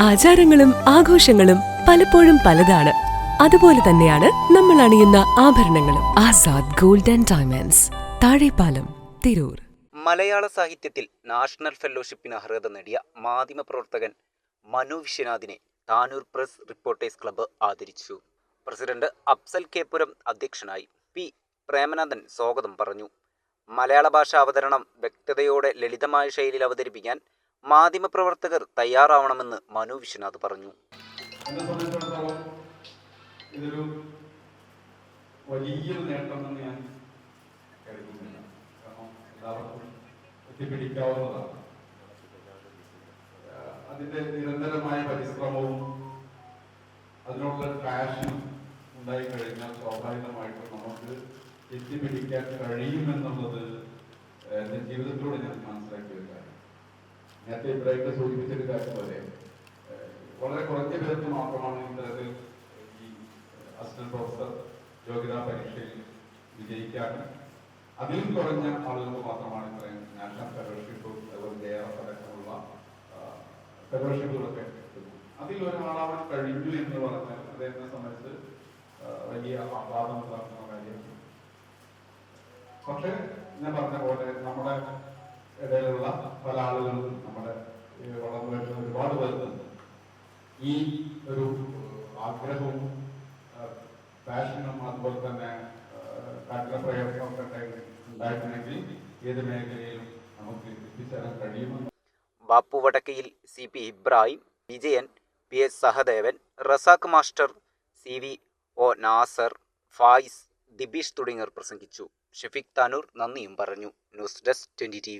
ആചാരങ്ങളും ആഘോഷങ്ങളും പലപ്പോഴും പലതാണ്. അതുപോലെ തന്നെയാണ് നമ്മൾ അണിയുന്ന ആഭരണങ്ങളും. Azad golden diamonds Thazhepalam Tirur. മലയാള സാഹിത്യത്തിൽ നാഷണൽ ഫെലോഷിപ്പിന് അർഹത നേടിയ മാധ്യമ പ്രവർത്തകൻ മനു വിശ്വനാഥിനെ താനൂർ പ്രസ് റിപ്പോർട്ടേഴ്സ് ക്ലബ്ബ് ആദരിച്ചു. പ്രസിഡന്റ് അഫ്സൽ കേപ്പുരം അധ്യക്ഷനായി പി പ്രേമനന്ദൻ സ്വാഗതം പറഞ്ഞു. മലയാള ഭാഷ അവതരണം വ്യക്തതയോടെ ലളിതമായ ശൈലിയിൽ അവതരിപ്പിക്കാൻ മാധ്യമപ്രവർത്തകർ തയ്യാറാവണമെന്ന് മനു വിശ്വനാഥ് പറഞ്ഞു. ഇതൊരു വലിയൊരു ഞാൻ കരുതുന്നില്ല. കാരണം നിരന്തരമായ പരിശ്രമവും അതിനുള്ള പാഷനും ഉണ്ടായി സ്വാഭാവികമായിട്ടും നമുക്ക് എത്തിപ്പിടിക്കാൻ കഴിയുമെന്നുള്ളത് എന്റെ ജീവിതത്തിലൂടെ ഞാൻ മനസ്സിലാക്കിയ ഒരു കാര്യം നേരത്തെ ഇബ്രാഹിമിനെ സൂചിപ്പിച്ചൊരു കാര്യം പോലെ വളരെ കുറഞ്ഞ പേർക്ക് മാത്രമാണ് ഇത്തരത്തിൽ ഈ അസിസ്റ്റന്റ് പ്രൊഫസർ യോഗ്യതാ പരീക്ഷയിൽ വിജയിക്കാനും അതിലും കുറഞ്ഞ ആളുകൾക്ക് മാത്രമാണ് ഇത്രയും നാഷണൽ ഫെലോഷിപ്പ് അതുപോലെ കെ ആർ അടക്കമുള്ള ഫെലോഷിപ്പുകളൊക്കെ അതിൽ ഒരാളാവാൻ കഴിഞ്ഞു എന്ന് പറഞ്ഞാൽ അദ്ദേഹത്തെ സംബന്ധിച്ച് വലിയ ആഹ്ലാദം ഉണ്ടാക്കുന്ന കാര്യം. പക്ഷേ ഞാൻ പറഞ്ഞ പോലെ നമ്മുടെ ഇടയിലുള്ള പല ആളുകളും നമ്മുടെ ഈ വളർന്നു വരുന്ന ഒരുപാട് പേർക്ക് ഈ ഒരു ആഗ്രഹവും പാഷനും അതുപോലെ തന്നെ കഠിന പ്രയത്നവും ഒക്കെ ഉണ്ടായിട്ടുണ്ടെങ്കിൽ ഏത് മേഖലയിലും നമുക്ക് എത്തിച്ചേരാൻ കഴിയുമെന്ന്. Bappu Vadakkayil C P Ibrahim Vijayan P S Sahadevan Razak master C V O Nasar Fayis Dibeesh തുടങ്ങിയവർ പ്രസംഗിച്ചു. ഷെഫീഖ് താനൂർ നന്ദിയും പറഞ്ഞു. News desk twenty T